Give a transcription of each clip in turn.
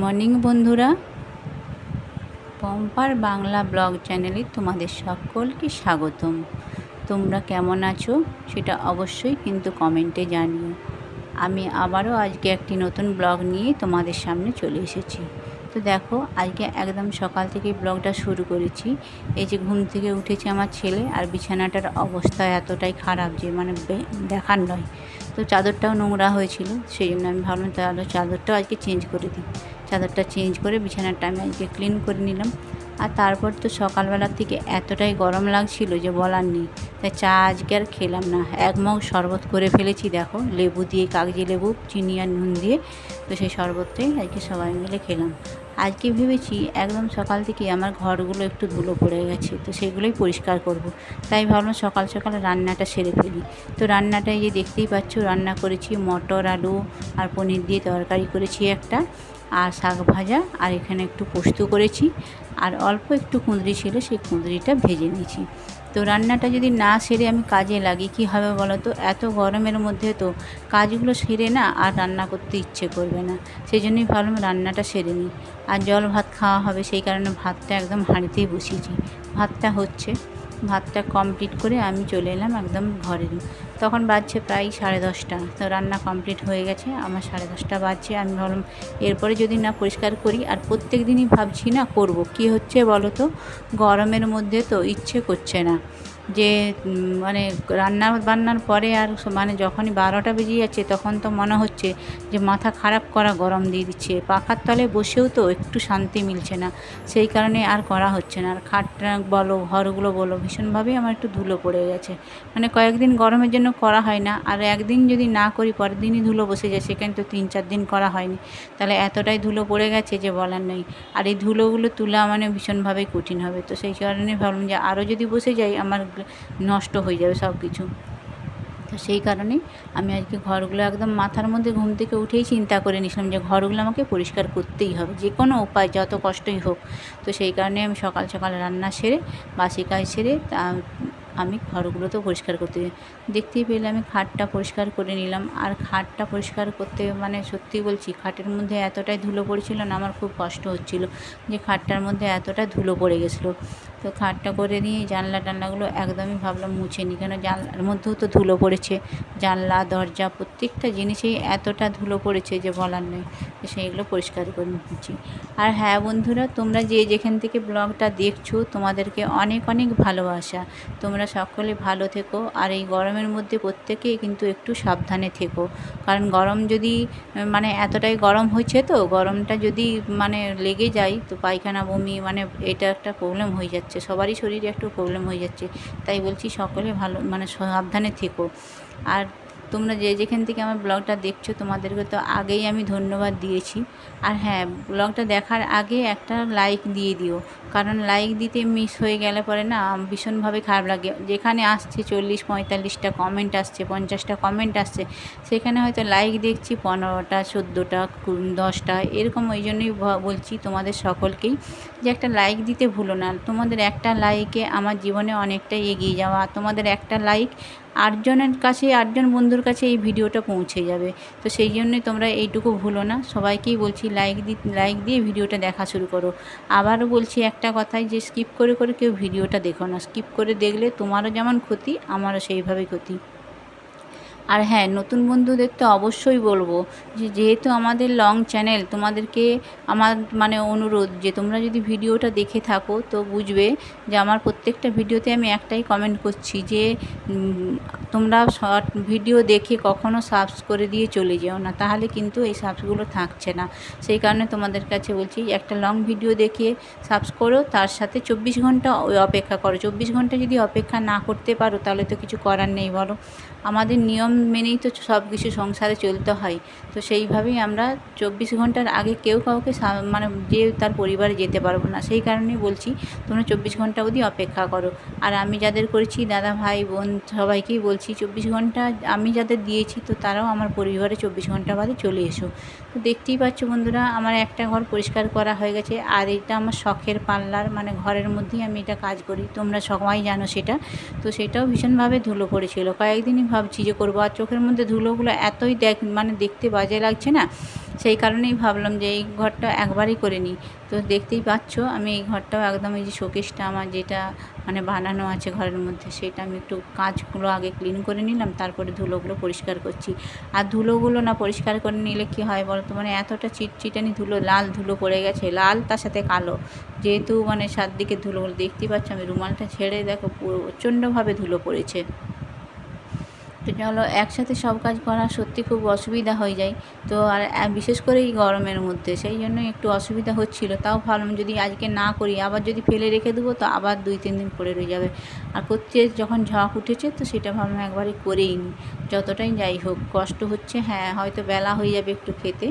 Morning বন্ধুরা। পম্পার Bangla blog চ্যানেলে তোমাদের সকলকে স্বাগতম। তোমরা কেমন আছো? সেটা অবশ্যই কিন্তু কমেন্টে জানিও। আমি আবারও আজকে একটি নতুন ব্লগ নিয়ে তোমাদের সামনে চলে এসেছি। তো দেখো, আজকে একদম সকাল থেকে ব্লগটা শুরু করেছি। এই যে ঘুম থেকে উঠেছে আমার ছেলে, আর বিছানাটার অবস্থা এতটাই খারাপ যে মানে দেখার নয়। তো চাদরটাও নোংরা হয়েছিল, সেই জন্য আমি ভাবলাম তাহলে চাদরটাও আজকে চেঞ্জ করে দিই। চাদরটা চেঞ্জ করে বিছানাটা আমি আজকে ক্লিন করে নিলাম। আর তারপর তো সকালবেলার থেকে এতটাই গরম লাগছিল যে বলার নেই। তাই চা আজকে আর খেলাম না। এক মগ শরবত করে ফেলেছি, দেখো, লেবু দিয়ে, কাগজি লেবু, চিনি আর নুন দিয়ে। তো সেই শরবতটাই আজকে সবাই মিলে খেলাম। আজকে ভেবেছি একদম সকাল থেকে আমার ঘরগুলো একটু ধুলো পড়ে গেছে, তো সেগুলোই পরিষ্কার করব। তাই ভাবলাম সকাল সকাল রান্নাটা সেরে ফেলি তো রান্নাটা এই যে দেখতেই পাচ্ছ, রান্না করেছি মটর, আলু আর পনির দিয়ে তরকারি করেছি একটা, আর শাক ভাজা, আর এখানে একটু পোস্ত করেছি আর অল্প একটু কুঁদরি ছিল, সেই কুঁদরিটা ভেজে নিয়েছি। তো রান্নাটা যদি না সেরে আমি কাজে লাগি, কী হবে বলো তো এত গরমের মধ্যে তো কাজগুলো সেরে না আর রান্না করতে ইচ্ছে করবে না। সেই জন্যই ভাবলাম রান্নাটা সেরে নিই। আর জল ভাত খাওয়া হবে, সেই কারণে ভাতটা একদম হাঁড়িতেই বসিয়েছি। ভাতটা হচ্ছে, ভাতটা কমপ্লিট করে আমি চলে এলাম একদম ঘরে তখন বাজছে প্রায় সাড়ে দশটা। তো রান্না কমপ্লিট হয়ে গেছে, আমার সাড়ে দশটা বাজছে। আমি ভাবলাম, এরপরে যদি না পরিষ্কার করি, আর প্রত্যেক দিনই ভাবছি না করব, কি হচ্ছে বলো তো? গরমের মধ্যে তো ইচ্ছে করছে না। যে মানে রান্না বান্নার পরে আর মানে যখনই বারোটা বেজে যাচ্ছে তখন তো মনে হচ্ছে যে মাথা খারাপ করা গরম দিয়ে দিচ্ছে। পাখার তলে বসেও তো একটু শান্তি মিলছে না। সেই কারণে আর করা হচ্ছে না। আর খাটটা বলো, ঘরগুলো বলো, ভীষণভাবেই আমার একটু ধুলো পড়ে গেছে। মানে কয়েকদিন গরমের জন্য করা হয় না। আর একদিন যদি না করি, পরের দিনই ধুলো বসে যায়। সেখানে তো তিন, চার দিন করা হয়নি। তাহলে এতটাই ধুলো পড়ে গেছে যে বলার নেই। আর এই ধুলোগুলো তোলা মানে ভীষণভাবেই কঠিন হবে। তো সেই কারণে ভাবলাম যে আরও যদি বসে যাই, আমার নষ্ট হয়ে যাবে সব কিছু। তো সেই কারণে আমি আজকে ঘরগুলো একদম মাথার মধ্যে ঘুম থেকে উঠেই চিন্তা করে নিয়েছিলাম যে ঘরগুলো আমাকে পরিষ্কার করতেই হবে, যে কোনো উপায় যত কষ্টই হোক। তো সেই কারণে আমি সকাল সকাল রান্না সেরে, বাসি কাজ সেরে তা আমি ঘরগুলো তো পরিষ্কার করতে। দেখতেই পেলে আমি খাটটা পরিষ্কার করে নিলাম। আর খাটটা পরিষ্কার করতে মানে সত্যি বলছি, খাটের মধ্যে এতটাই ধুলো পড়েছিল না, আমার খুব কষ্ট হচ্ছিল যে খাটটার মধ্যে এতটা ধুলো পড়ে গেছিল। তো খাটটা করে নিয়ে জানলা টানলাগুলো একদমই ভাবলাম মুছে নিই। কেন জানলার মধ্যেও তো ধুলো পড়েছে। জানলা, দরজা প্রত্যেকটা জিনিসেই এতটা ধুলো পড়েছে যে বলার নেই। তো সেইগুলো পরিষ্কার করে নিচ্ছি। আর হ্যাঁ বন্ধুরা, তোমরা যে যেখান থেকে ব্লগটা দেখছ, তোমাদেরকে অনেক অনেক ভালোবাসা। তোমরা সকলে ভালো থেকো। আর এই গরমের মধ্যে প্রত্যেকেই কিন্তু একটু সাবধানে থেকো। কারণ গরম যদি মানে এতটাই গরম হয়েছে তো, গরমটা যদি মানে লেগে যায়, তো পায়খানা বমি মানে এটা একটা প্রবলেম হয়ে যাচ্ছে। সবারই শরীরে একটু প্রবলেম হয়ে যাচ্ছে। তাই বলছি সকলে ভালো মানে সাবধানে থেকো। আর তোমরা যে যেখান থেকে আমার ব্লগটা দেখছ, তোমাদেরকে তো আগেই আমি ধন্যবাদ দিয়েছি। আর হ্যাঁ ব্লগটা দেখার আগে একটা লাইক দিয়ে দিও। কারণ লাইক দিতে মিস হয়ে গেলে পরে না, ভীষণভাবে খারাপ লাগে। যেখানে আসছে চল্লিশ, পঁয়তাল্লিশটা কমেন্ট আসছে, পঞ্চাশটা কমেন্ট আসছে, সেখানে হয়তো লাইক দেখছি পনেরোটা, চোদ্দোটা, দশটা, এরকম ওই জন্যই বলছি তোমাদের সকলকেই যে একটা লাইক দিতে ভুলো না। তোমাদের একটা লাইকে আমার জীবনে অনেকটাই এগিয়ে যাওয়া। তোমাদের একটা লাইক আটজনের কাছে, আটজন বন্ধুর কাছে এই ভিডিওটা পৌঁছে যাবে। তো সেই জন্যই তোমরা এইটুকু ভুলো না। সবাইকেই বলছি লাইক দি লাইক দিয়ে ভিডিওটা দেখা শুরু করো। আবারও বলছি একটা কথাই যে স্কিপ করে করে কেউ ভিডিওটা দেখো না। স্কিপ করে দেখলে তোমারও যেমন ক্ষতি, আমারও সেইভাবে ক্ষতি। আর হ্যাঁ নতুন বন্ধুদের তো অবশ্যই বলব যে যেহেতু আমাদের লং চ্যানেল তোমাদেরকে আমার মানে অনুরোধ যে তোমরা যদি ভিডিওটা দেখে থাকো তো বুঝবে যে আমার প্রত্যেকটা ভিডিওতে আমি একটাই কমেন্ট করছি যে তোমরা শর্ট ভিডিও দেখে কখনো সাবস করে দিয়ে চলে যেও না। তাহলে কিন্তু এই সাবসগুলো থাকছে না। সেই কারণে তোমাদের কাছে বলছি, একটা লং ভিডিও দেখে সাবস করো, তার সাথে চব্বিশ ঘণ্টা অপেক্ষা করো। চব্বিশ ঘণ্টা যদি অপেক্ষা না করতে পারো, তাহলে তো কিছু করার নেই বলো। আমাদের নিয়ম মেনেই তো সব কিছু সংসারে চলতে হয়। তো সেইভাবেই আমরা চব্বিশ ঘণ্টার আগে কেউ কাউকে মানে যে তার পরিবারে যেতে পারব না, সেই কারণেই বলছি তোমরা চব্বিশ ঘণ্টা অবধি অপেক্ষা করো। আর আমি যাদের করেছি, দাদা, ভাই, বোন, সবাইকেই বলছি চব্বিশ ঘণ্টা আমি যাদের দিয়েছি, তো তারাও আমার পরিবারে চব্বিশ ঘণ্টা বাদে চলে এসো। তো দেখতেই পাচ্ছ বন্ধুরা, আমার একটা ঘর পরিষ্কার করা হয়ে গেছে, আর এটা আমার শখের পার্লার মানে ঘরের মধ্যেই আমি এটা কাজ করি, তোমরা সবাই জানো সেটা। তো সেটাও ভীষণভাবে ধুলো পড়েছিল। কয়েকদিনই ভাবছি যে করব আর চোখের মধ্যে ধুলোগুলো এতই দেখ মানে দেখতে বাজে লাগছে না, সেই কারণেই ভাবলাম যে এই ঘরটা একবারই করে নিই। তো দেখতেই পাচ্ছ, আমি এই ঘরটাও একদম এই যে শোকেসটা আমার যেটা মানে বানানো আছে ঘরের মধ্যে, সেটা আমি একটু কাঁচগুলো আগে ক্লিন করে নিলাম, তারপরে ধুলোগুলো পরিষ্কার করছি। আর ধুলোগুলো না পরিষ্কার করে নিলে কি হয় বলো তো মানে এতটা চিটচিটানি ধুলো, লাল ধুলো পড়ে গেছে, লাল তার সাথে কালো। যেহেতু মানে চারদিকে ধুলোগুলো দেখতেই পাচ্ছ আমি রুমালটা ছেড়ে দেখো, প্রচণ্ডভাবে ধুলো পড়েছে। তো চলো একসাথে সব কাজ করা সত্যি খুব অসুবিধা হয়ে যায়। তো আর বিশেষ করে এই গরমের মধ্যে, সেই জন্যই একটু অসুবিধা হচ্ছিল। তাও ভাবলাম যদি আজকে না করি, আবার যদি ফেলে রেখে দেবো, তো আবার দুই, তিন দিন পরে রয়ে যাবে। আর করতে যখন ঝক উঠেছে, তো সেটা ভাবলাম একবারই করেই নিই। যতটাই যাই হোক, কষ্ট হচ্ছে হ্যাঁ হয়তো বেলা হয়ে যাবে একটু খেতে,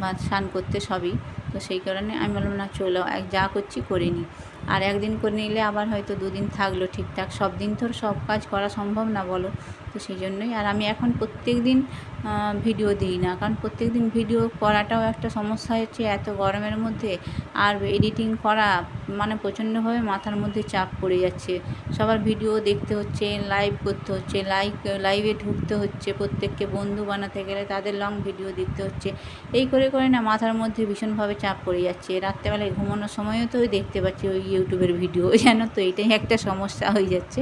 বা স্নান করতে সবই। তো সেই কারণে আমি বললাম, না, চলো, এক, যা করছি করে নিই। আর একদিন করে নিলে আবার হয়তো দুদিন থাকল ঠিকঠাক। সব দিন তো সব কাজ করা সম্ভব না, বলো। তো সেই জন্যই। আর আমি এখন প্রত্যেক দিন ভিডিও দিই না। কারণ প্রত্যেক দিন ভিডিও করাটাও একটা সমস্যা হচ্ছে এত গরমের মধ্যে। আর এডিটিং করা মানে প্রচণ্ডভাবে মাথার মধ্যে চাপ পড়ে যাচ্ছে। সবার ভিডিও দেখতে হচ্ছে লাইভ করতে হচ্ছে লাইভ লাইভে ঢুকতে হচ্ছে প্রত্যেককে, বন্ধু বানাতে গেলে তাদের লং ভিডিও দেখতে হচ্ছে। এই করে করে না মাথার মধ্যে ভীষণভাবে চাপ পড়ে যাচ্ছে। রাত্রেবেলায় ঘুমানোর সময়ও তো দেখতে পাচ্ছি ওই ইউটিউবের ভিডিও জানো তো এটাই একটা সমস্যা হয়ে যাচ্ছে।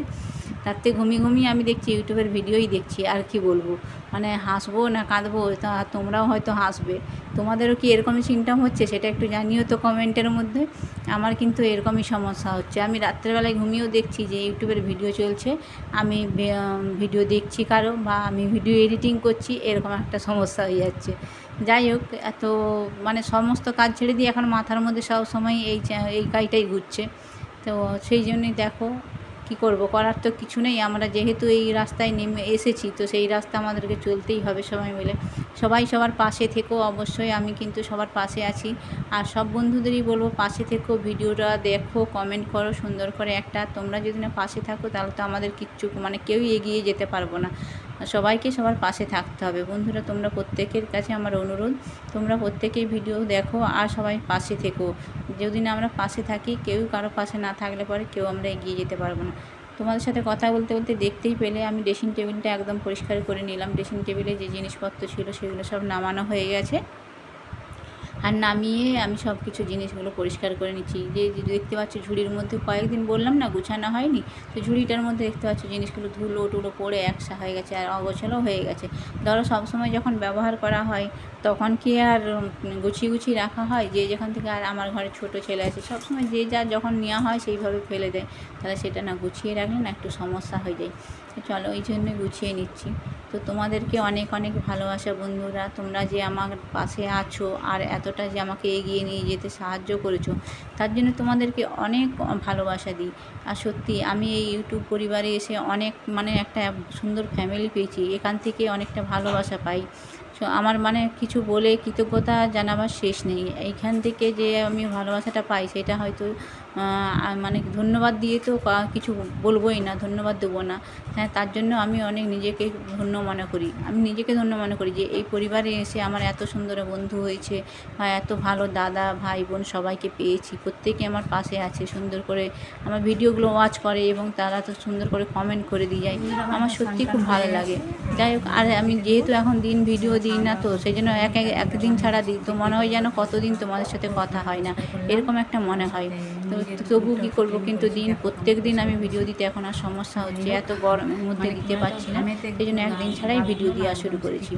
রাত্রে ঘুমিয়ে ঘুমিয়ে আমি দেখছি ইউটিউবের ভিডিওই দেখছি, আর কি বলব? মানে হাসবো না কাঁদবো, তা তোমরাও হয়তো হাসবে। তোমাদেরও কি এরকমই সিমটম হচ্ছে? সেটা একটু জানিও তো কমেন্টের মধ্যে। আমার কিন্তু এরকমই সমস্যা হচ্ছে। আমি রাত্রেবেলায় ঘুমিয়েও দেখছি যে ইউটিউবের ভিডিও চলছে। আমি ভিডিও দেখছি কারও বা আমি ভিডিও এডিটিং করছি, এরকম একটা সমস্যা হয়ে যাচ্ছে। যাই হোক, এত মানে সমস্ত কাজ ছেড়ে দিয়ে এখন মাথার মধ্যে সব সময় এই এই কাজটাই ঘুরছে। তো সেই জন্যই দেখো কী করব? করার তো কিছু নেই। আমরা যেহেতু এই রাস্তায় নেমে এসেছি, তো সেই রাস্তা আমাদেরকে চলতেই হবে সবাই মিলে। সবাই সবার পাশে থেকেও অবশ্যই আমি কিন্তু সবার পাশে আছি। আর সব বন্ধুদেরই বলব, পাশে থেকেও ভিডিওটা দেখো কমেন্ট করো, সুন্দর করে একটা। তোমরা যদি না পাশে থাকো, তাহলে তো আমাদের কিচ্ছু মানে কেউই এগিয়ে যেতে পারব না। সবাইকে সবার পাশে থাকতে হবে। বন্ধুরা, তোমরা প্রত্যেকের কাছে আমার অনুরোধ, তোমরা প্রত্যেকেই ভিডিও দেখো আর সবাই পাশে থেকো। যদি না আমরা পাশে থাকি, কেউ কারও পাশে না থাকলে পরে কেউ আমরা এগিয়ে যেতে পারব না। তোমাদের সাথে কথা বলতে বলতে দেখতেই পেলে আমি ড্রেসিং টেবিলটা একদম পরিষ্কার করে নিলাম। ড্রেসিং টেবিলে যে জিনিসপত্র ছিল সেগুলো সব নামানো হয়ে গেছে। আর নামিয়ে আমি সব কিছু জিনিসগুলো পরিষ্কার করে নিচ্ছি। যে দেখতে পাচ্ছ ঝুড়ির মধ্যে কয়েকদিন বললাম না গুছানো হয়নি, তো ঝুড়িটার মধ্যে দেখতে পাচ্ছ জিনিসগুলো ধুলো টুলো পড়ে একসা হয়ে গেছে আর অগোছালো হয়ে গেছে। ধরো সবসময় যখন ব্যবহার করা হয়, তখন কি আর গুছিয়ে গুছিয়ে রাখা হয়? যে যেখান থেকে আর আমার ঘরে ছোট ছেলে আছে, সবসময় যে যা যখন নেওয়া হয় সেইভাবে ফেলে দেয়। তাহলে সেটা না গুছিয়ে রাখলে না একটু সমস্যা হয়ে যায়। চলো ওই জন্য গুছিয়ে নিচ্ছি। তো তোমাদেরকে অনেক অনেক ভালোবাসা বন্ধুরা। তোমরা যে আমার পাশে আছো আর এতটা যে আমাকে এগিয়ে নিয়ে যেতে সাহায্য করেছ, তার জন্য তোমাদেরকে অনেক ভালোবাসা দিই। আর সত্যি, আমি এই ইউটিউব পরিবারে এসে অনেক মানে একটা সুন্দর ফ্যামিলি পেয়েছি। এখান থেকে অনেকটা ভালোবাসা পাই। আমার মানে কিছু বলে কৃতজ্ঞতা জানাবার শেষ নেই। এইখান থেকে যে আমি ভালোবাসাটা পাই, সেটা হয়তো মানে ধন্যবাদ দিয়ে তো কিছু বলবোই না, ধন্যবাদ দেবো না। হ্যাঁ তার জন্য আমি অনেক নিজেকে ধন্য মনে করি। আমি নিজেকে ধন্য মনে করি যে এই পরিবারে এসে আমার এত সুন্দর বন্ধু হয়েছে, বা এত ভালো দাদা, ভাই, বোন সবাইকে পেয়েছি। প্রত্যেকে আমার পাশে আছে, সুন্দর করে আমার ভিডিওগুলো ওয়াচ করে এবং তারা তো সুন্দর করে কমেন্ট করে দিয়ে যায়। আমার সত্যি খুব ভালো লাগে। যাই হোক, আর আমি যেহেতু এখন দিন ভিডিও দিই না তো, সেই জন্য এক একদিন ছাড়া দিই তো মনে হয় যেন কতদিন তোমাদের সাথে কথা হয় না, এরকম একটা মনে হয়। তবু কী করব? কিন্তু দিন, প্রত্যেক দিন আমি ভিডিও দিতে এখন আর সমস্যা হচ্ছে। এত গরমের মধ্যে দিতে পারছি না। সেই জন্য একদিন ছাড়াই ভিডিও দেওয়া শুরু করেছি।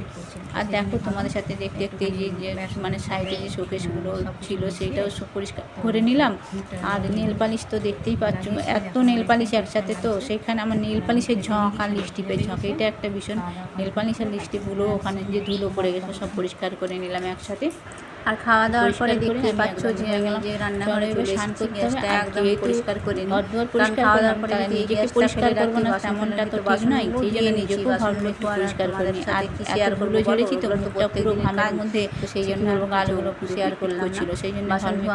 আর দেখো, তোমাদের সাথে দেখতে দেখতে যে মানে সাইডে যে শোকেশগুলো ছিল, সেইটাও পরিষ্কার করে নিলাম। আর নেল পালিশ তো দেখতেই পাচ্ছ, এত নেল পালিশ একসাথে তো সেখানে আমার নেল পালিশের ঝঁক আর লিপস্টিপের ঝঁক এটা একটা ভীষণ নেল পালিশ আর ওখানে যে ধুলো পড়ে গেছে, সব পরিষ্কার করে নিলাম একসাথে। আর খাওয়া দাওয়ার পরে দেখতে পাচ্ছ যে আমি যে রান্নাঘরে করতে হবে একদম পরিষ্কার করে নিই খাওয়া দাওয়ার পরে নিজেকে পরিষ্কার করব না তেমনটা তো ঠিক নয় সেই জন্য নিজেকেও একটু পরিষ্কার করে নিই। আর শেয়ার করল ঝরেছি তো মুখটা পুরো মধ্যে তো সেই জন্য গালগুলো শেয়ার করছিল সেই জন্য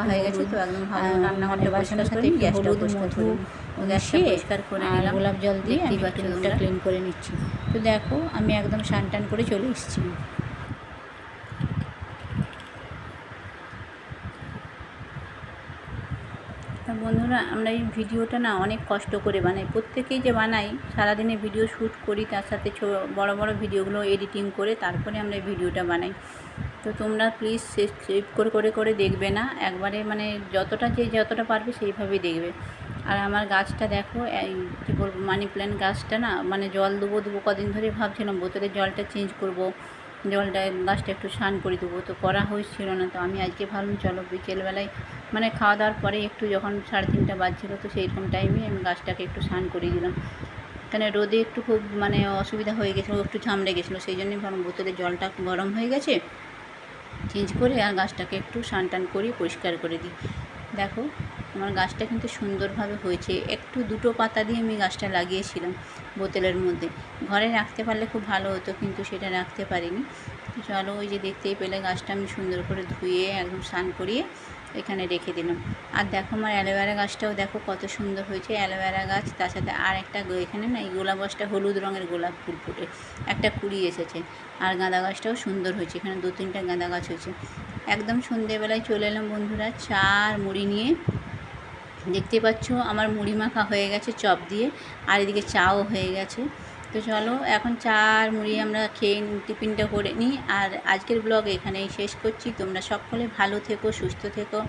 হয়ে গেছে তো একদম ভালো রান্নাঘরটা বাসনের সাথে গ্যাসটা পরিষ্কার করে গ্যাসটা গোলাপ জল দিয়ে আমি ক্লিন করে নিচ্ছি তো দেখো আমি একদম স্নান টান করে চলে এসেছি বন্ধুরা, আমরা এই ভিডিওটা না অনেক কষ্ট করে বানাই। প্রত্যেকেই যে বানাই, সারাদিনে ভিডিও শ্যুট করি, তার সাথে বড় বড় ভিডিওগুলো এডিটিং করে তারপরে আমরা এই ভিডিওটা বানাই। তো তোমরা প্লিজ সেভ করে করে করে দেখবে না, একবারে মানে যতটা যে যতটা পারবে সেইভাবেই দেখবে। আর আমার গাছটা দেখো, এই কী বলব মানি প্ল্যান্ট গাছটা না মানে জল দেবো দেবো কদিন ধরে ভাবছিলাম বোতলের জলটা চেঞ্জ করব। জলটা গাছটা একটু স্নান করে দেবো। তো করা হয়েছিল না, তো আমি আজকে ভাবলাম চলো বিকেলবেলায় মানে খাওয়া দাওয়ার পরে একটু যখন সাড়ে তিনটা বাজছিলো, তো সেই রকম টাইমে আমি গাছটাকে একটু স্নান করিয়ে দিলাম। এখানে রোদে একটু খুব মানে অসুবিধা হয়ে গেছিল, একটু ঝামড়ে গেছিল, সেই জন্যই ভাবলাম বোতলে জলটা গরম হয়ে গেছে চেঞ্জ করে আর গাছটাকে একটু স্নান টান করিয়ে পরিষ্কার করে দিই। দেখো আমার গাছটা কিন্তু সুন্দরভাবে হয়েছে। একটু দুটো পাতা দিয়ে আমি গাছটা লাগিয়েছিলাম বোতলের মধ্যে। ঘরে রাখতে পারলে খুব ভালো হতো, কিন্তু সেটা রাখতে পারিনি। চলো ওই যে দেখতেই পেলে গাছটা আমি সুন্দর করে ধুয়ে একদম স্নান করিয়ে এখানে রেখে দিলাম। আর দেখো আমার অ্যালোভেরা গাছটাও দেখো কত সুন্দর হয়েছে। অ্যালোভেরা গাছ, তার সাথে আর একটা এখানে না এই গোলাপ গাছটা হলুদ রঙের গোলাপ ফুল ফুটে। একটা কুড়ি এসেছে। আর গাঁদা গাছটাও সুন্দর হয়েছে। এখানে দু তিনটা গাঁদা গাছ হয়েছে। একদম সন্ধেবেলায় চলে এলাম বন্ধুরা, চা আর মুড়ি নিয়ে। দেখতে পাচ্ছ আমার মুড়ি মাখা হয়ে গেছে চপ দিয়ে, আর এদিকে চাও হয়ে গেছে। তো চলো, এখন চা আর মুড়ি আমরা খেয়ে টিফিনটা করে নিই আর আজকের ব্লগ এখানেই শেষ করছি। তোমরা সকলে ভালো থেকো, সুস্থ থেকো।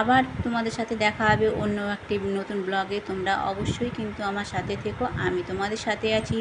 আবার তোমাদের সাথে দেখা হবে অন্য একটি নতুন ব্লগে। তোমরা অবশ্যই কিন্তু আমার সাথে থেকো, আমি তোমাদের সাথে আছি।